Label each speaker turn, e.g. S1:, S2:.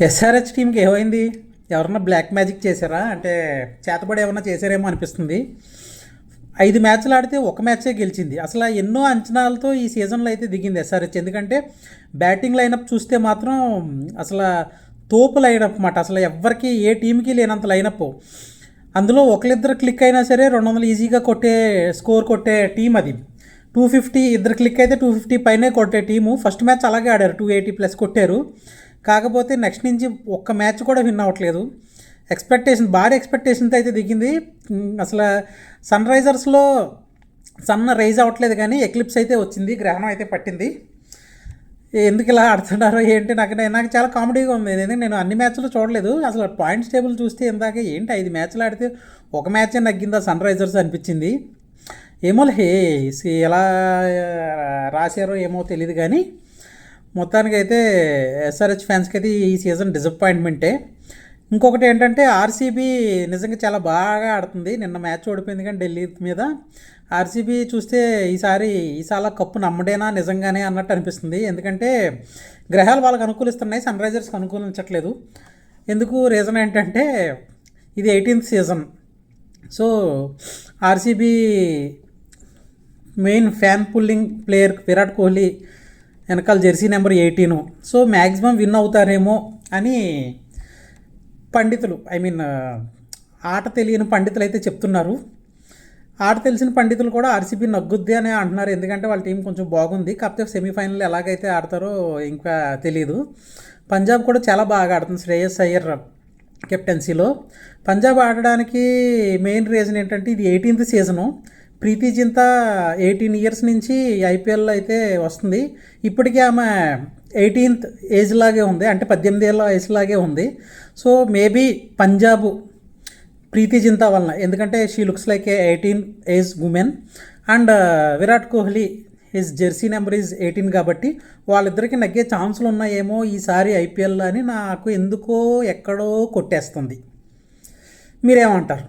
S1: SRH టీంకి ఏమైంది? ఎవరన్నా బ్లాక్ మ్యాజిక్ చేశారా? అంటే చేతబడి ఏమన్నా చేశారేమో అనిపిస్తుంది. ఐదు మ్యాచ్లు ఆడితే ఒక మ్యాచే గెలిచింది. అసలు ఎన్నో అంచనాలతో ఈ సీజన్లో అయితే దిగింది ఎస్ఆర్హెచ్ ఎందుకంటే బ్యాటింగ్ లైనప్ చూస్తే మాత్రం అసలు తోపు లైనప్ మాట అసలు ఎవ్వరికి ఏ టీంకి లేనంత లైనప్ అందులో ఒకరిద్దరు క్లిక్ అయినా సరే రెండు వందలు ఈజీగా కొట్టే స్కోర్ కొట్టే టీం అది. టూ ఫిఫ్టీ ఇద్దరు క్లిక్ అయితే టూ ఫిఫ్టీ పైనే కొట్టే టీము ఫస్ట్ మ్యాచ్ అలాగే ఆడారు. టూ ఎయిటీ ప్లస్ కొట్టారు. కాకపోతే నెక్స్ట్ నుంచి ఒక్క మ్యాచ్ కూడా విన్ అవ్వట్లేదు. ఎక్స్పెక్టేషన్ భారీ ఎక్స్పెక్టేషన్తో అయితే దిగింది. అసలు సన్ రైజర్స్లో సన్న రైజ్ అవ్వట్లేదు కానీ ఎక్లిప్స్ అయితే వచ్చింది గ్రహణం అయితే పట్టింది. ఎందుకు ఇలా ఆడుతున్నారో ఏంటి నాకు నాకు చాలా కామెడీగా ఉంది. ఎందుకంటే నేను అన్ని మ్యాచ్లు చూడలేదు. అసలు పాయింట్స్ టేబుల్ చూస్తే ఇందాక ఏంటి ఐదు మ్యాచ్లు ఆడితే ఒక మ్యాచే నగ్గిందా సన్ రైజర్స్ అనిపించింది. ఏమో హే సి- ఎలా రాశారో ఏమో తెలియదు కానీ మొత్తానికి అయితే ఎస్ఆర్హెచ్ ఫ్యాన్స్కి అయితే ఈ సీజన్ డిసప్పాయింట్మెంటే ఇంకొకటి ఏంటంటే ఆర్సీబీ నిజంగా చాలా బాగా ఆడుతుంది. నిన్న మ్యాచ్ ఓడిపోయింది కానీ ఢిల్లీ మీద. ఆర్సీబీ చూస్తే ఈసారి ఈసారి కప్పు నమ్మడేనా నిజంగానే అన్నట్టు అనిపిస్తుంది. ఎందుకంటే గ్రహాలు వాళ్ళకి అనుకూలిస్తున్నాయి సన్ రైజర్స్కి అనుకూలించట్లేదు. ఎందుకు రీజన్ ఏంటంటే ఇది eighteenth season so RCB main fan pulling player Virat Kohli వెనకాల jersey number eighteen. So maximum win అవుతారేమో అని పండితులు ఐ మీన్ ఆట తెలియని పండితులు అయితే చెప్తున్నారు. ఆట తెలిసిన పండితులు కూడా ఆర్సీబీ నగ్గుద్ది అని అంటున్నారు. ఎందుకంటే వాళ్ళ టీం కొంచెం బాగుంది. కాకపోతే సెమీఫైనల్ ఎలాగైతే ఆడతారో ఇంకా తెలియదు పంజాబ్ కూడా చాలా బాగా ఆడుతుంది. శ్రేయస్ అయ్యర్ కెప్టెన్సీలో. పంజాబ్ ఆడడానికి మెయిన్ రీజన్ ఏంటంటే ఇది eighteenth season. Preity Zinta eighteen years నుంచి ఐపీఎల్లో అయితే వస్తుంది. ఇప్పటికీ ఆమె ఎయిటీన్త్ ఏజ్ లాగే ఉంది. అంటే పద్దెనిమిది ఏళ్ళ వయసు లాగే ఉంది. సో మేబీ పంజాబ్ ప్రీతి జింతా వలన ఎందుకంటే she looks like a eighteen age woman. And uh, Virat Kohli his jersey number is eighteen కాబట్టి వాళ్ళిద్దరికి నగ్గే ఛాన్సులు ఉన్నాయేమో ఈసారి ఐపీఎల్ అని నాకు ఎందుకో ఎక్కడో కొట్టేస్తుంది. మీరేమంటారు?